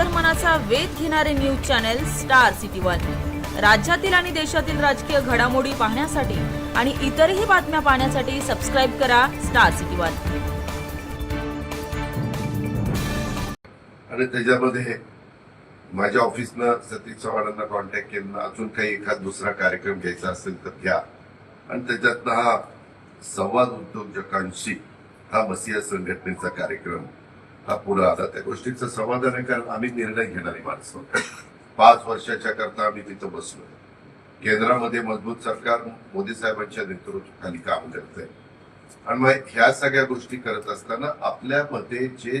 अंतर्मनाचा वेध घेणारे news channel Star City One. राज्यातील आणि देशातील राजकीय घडामोडी पाहण्यासाठी आणि इतरही बातम्या पाहण्यासाठी सबस्क्राईब करा स्टार सिटी वन. आणि त्याच्यामध्ये माझ्या ऑफिसनं सतीश चव्हाणांना कॉन्टॅक्ट केलं. अजून काही एखाद दुसरा कार्यक्रम घ्यायचा असेल तर घ्या. आणि त्याच्यातनं हा संवाद उद्योजकांशी हा मसिया संघटनेचा कार्यक्रम पुढे आला त्या गोष्टीचं समाधान आहे कारण आम्ही निर्णय घेणारी माणसं. पाच वर्षाच्या करता आम्ही तिथं बसलो. केंद्रामध्ये मजबूत सरकार मोदी साहेबांच्या नेतृत्वाखाली काम करतंय. आणि मग ह्या सगळ्या गोष्टी करत असताना आपल्यामध्ये जे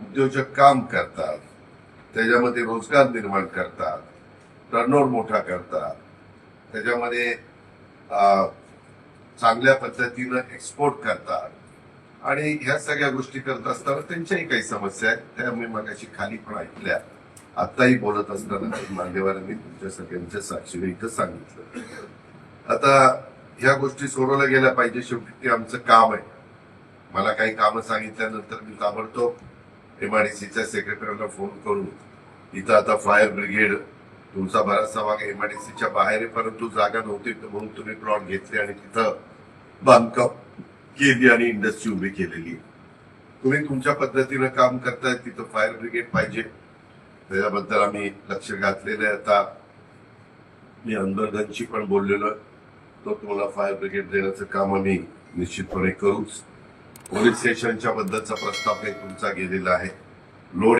उद्योजक काम करतात त्याच्यामध्ये रोजगार निर्माण करतात टर्नओव्हर मोठा करतात त्याच्यामध्ये चांगल्या पद्धतीनं एक्सपोर्ट करतात आणि ह्या सगळ्या गोष्टी करत असताना त्यांच्याही काही समस्या आहेत. त्या मी मगाशी खाली पण ऐकल्या. आत्ताही बोलत असताना मान्यवरांनी तुमच्या सगळ्यांच्या साक्षीने इथं सांगितलं. आता ह्या गोष्टी सोडवल्या गेल्या पाहिजे शेवटी ते आमचं काम आहे. मला काही कामं सांगितल्यानंतर मी ताबडतोब एमआयडीसीच्या सेक्रेटरीला फोन करून इथं आता फायर ब्रिगेड तुमचा बराचसा भाग एमआयडीसीच्या बाहेर आहे परंतु जागा नव्हती म्हणून तुम्ही प्लॉट घेतले आणि तिथं बांधकाम केली आणि इंडस्ट्री उभी केलेली तुम्ही तुमच्या पद्धतीनं काम करताय तिथं फायर ब्रिगेड पाहिजे. त्याच्याबद्दल आम्ही लक्ष घातलेलं आहे. आता मी अंबरगंजची पण बोललेलो तो तुम्हाला फायर ब्रिगेड देण्याचं काम आम्ही निश्चितपणे करूच. पोलीस स्टेशनच्या बद्दलचा प्रस्ताव काही तुमचा गेलेला आहे. लोड